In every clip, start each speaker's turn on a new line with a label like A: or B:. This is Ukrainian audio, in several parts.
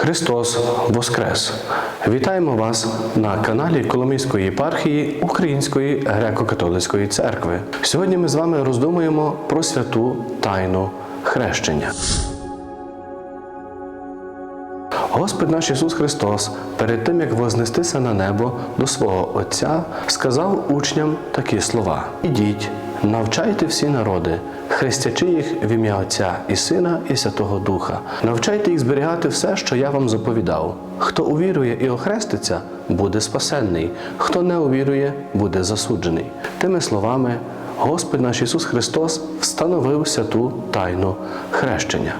A: Христос Воскрес! Вітаємо вас на каналі Коломийської єпархії Української греко-католицької церкви. Сьогодні ми з вами роздумуємо про святу тайну хрещення. Господь наш Ісус Христос, перед тим як вознестися на небо до свого Отця, сказав учням такі слова: Ідіть, навчайте всі народи, хрестячи їх в ім'я Отця і Сина, і Святого Духа. Навчайте їх зберігати все, що я вам заповідав. Хто увірує і охреститься, буде спасенний, хто не увірує, буде засуджений. Тими словами, Господь наш Ісус Христос встановив святу тайну хрещення.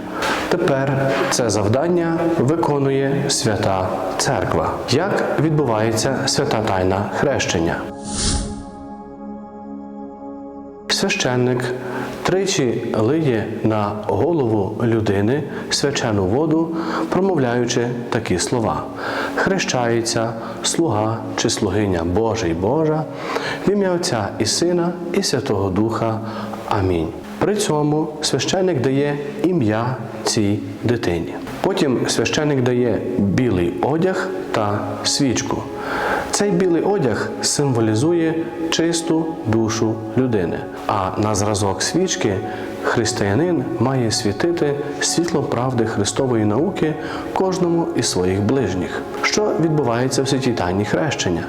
A: Тепер це завдання виконує свята церква. Як відбувається свята тайна хрещення? Священник тричі лиє на голову людини свячену воду, промовляючи такі слова: хрещається слуга чи слугиня Божий Божа, в ім'я Отця і Сина, і Святого Духа. Амінь. При цьому священник дає ім'я цій дитині. Потім священник дає білий одяг та свічку. Цей білий одяг символізує чисту душу людини. А на зразок свічки християнин має світити світло правди Христової науки кожному із своїх ближніх, що відбувається в святій тайні хрещення.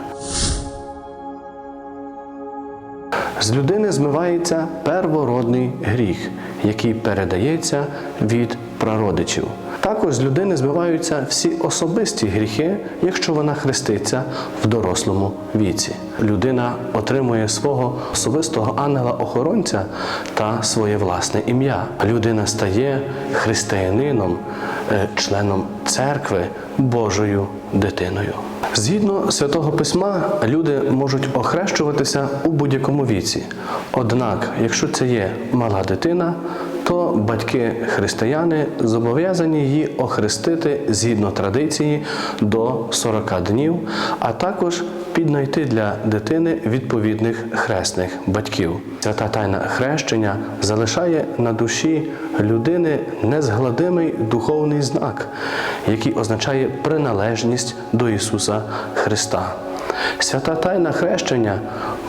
A: З людини змивається первородний гріх, який передається від прародичів. Також з людини змиваються всі особисті гріхи, якщо вона хреститься в дорослому віці. Людина отримує свого особистого ангела-охоронця та своє власне ім'я. Людина стає християнином, е, членом церкви, Божою дитиною. Згідно святого письма, люди можуть охрещуватися у будь-якому віці. Однак, якщо це є мала дитина, то батьки християни зобов'язані її охрестити згідно традиції до 40 днів, а також піднайти для дитини відповідних хресних батьків. Свята тайна хрещення залишає на душі людини незгладимий духовний знак, який означає приналежність до Ісуса Христа. Свята тайна хрещення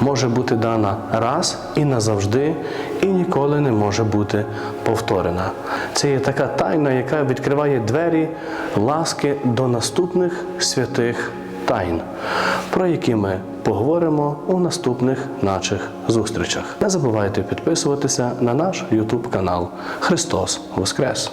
A: може бути дана раз і назавжди, і ніколи не може бути повторена. Це є така тайна, яка відкриває двері ласки до наступних святих тайн, про які ми поговоримо у наступних наших зустрічах. Не забувайте підписуватися на наш YouTube канал Христос Воскрес!